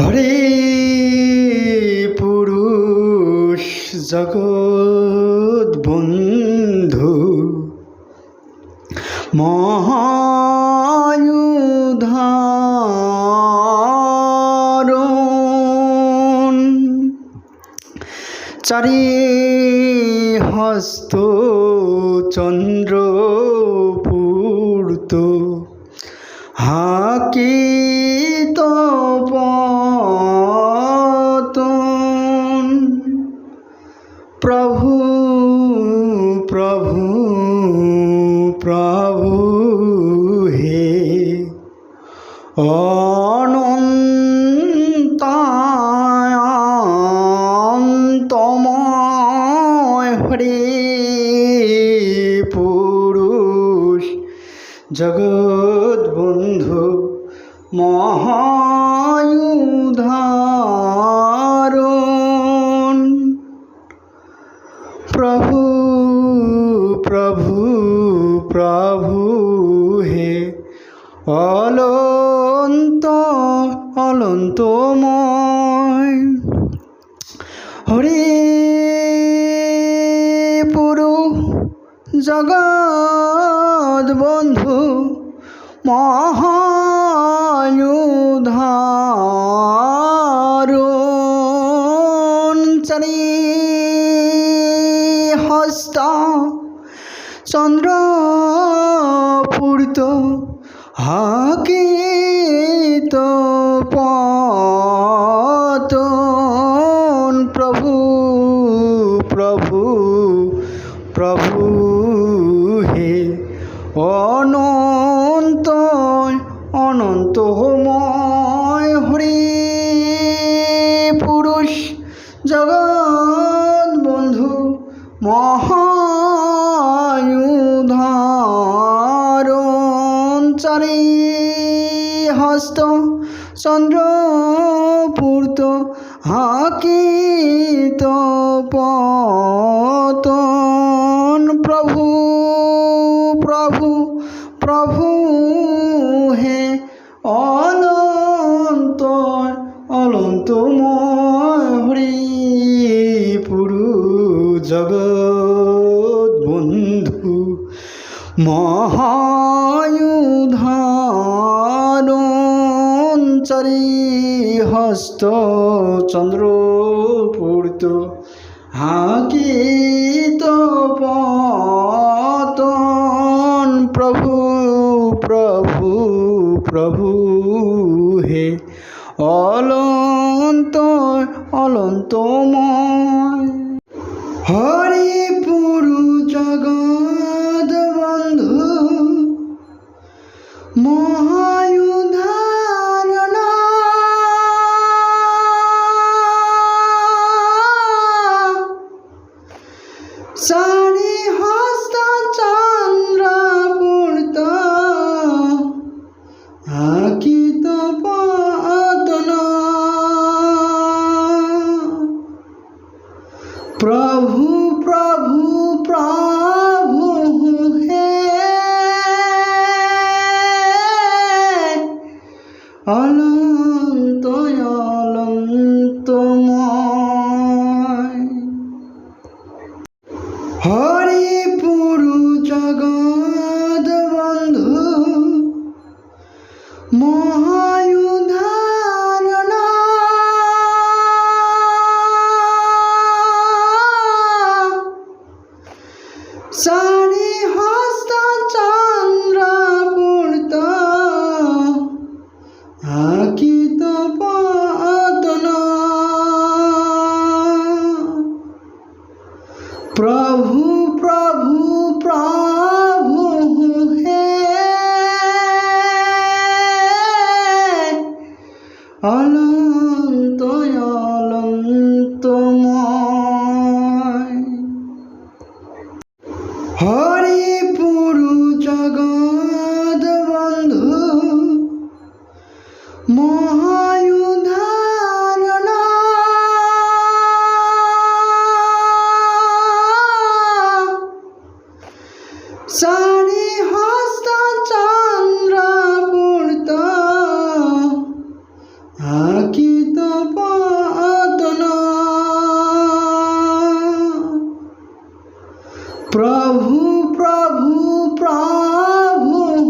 হরে পুরুষ জগৎ বন্ধু মহায়ুধারণ। চারি হস্ত চন্দ্র অনন্তান্তময় হরে পুরুষ বন্ধু প্রভু প্রভু প্রভু হে অলন্ত অলন্তময় হরে পুরু জগৎ বন্ধু মহায়ুধারণ চারি হস্ত চন্দ্র পূর্ত হাকিত পতন প্রভু প্রভু প্রভু হে। অনন্ত অনন্তময় হরি পুরুষ জগৎ বন্ধু মহায়ুধারণ হস্ত চন্দ্র পূর্ত হাকিত পতন। প্রভু প্রভু প্রভু হে অনন্ত অনন্তময় হরি পুরু জগৎ বন্ধু মহায়ুধারণ চারি হস্ত চন্দ্র পূর্ত হাকিত পতন প্রভু প্রভু প্রভু হে। অলন্ত অলন্তময়। হরি প্রভু প্রভু প্রভু হে অনন্ত aqui sun.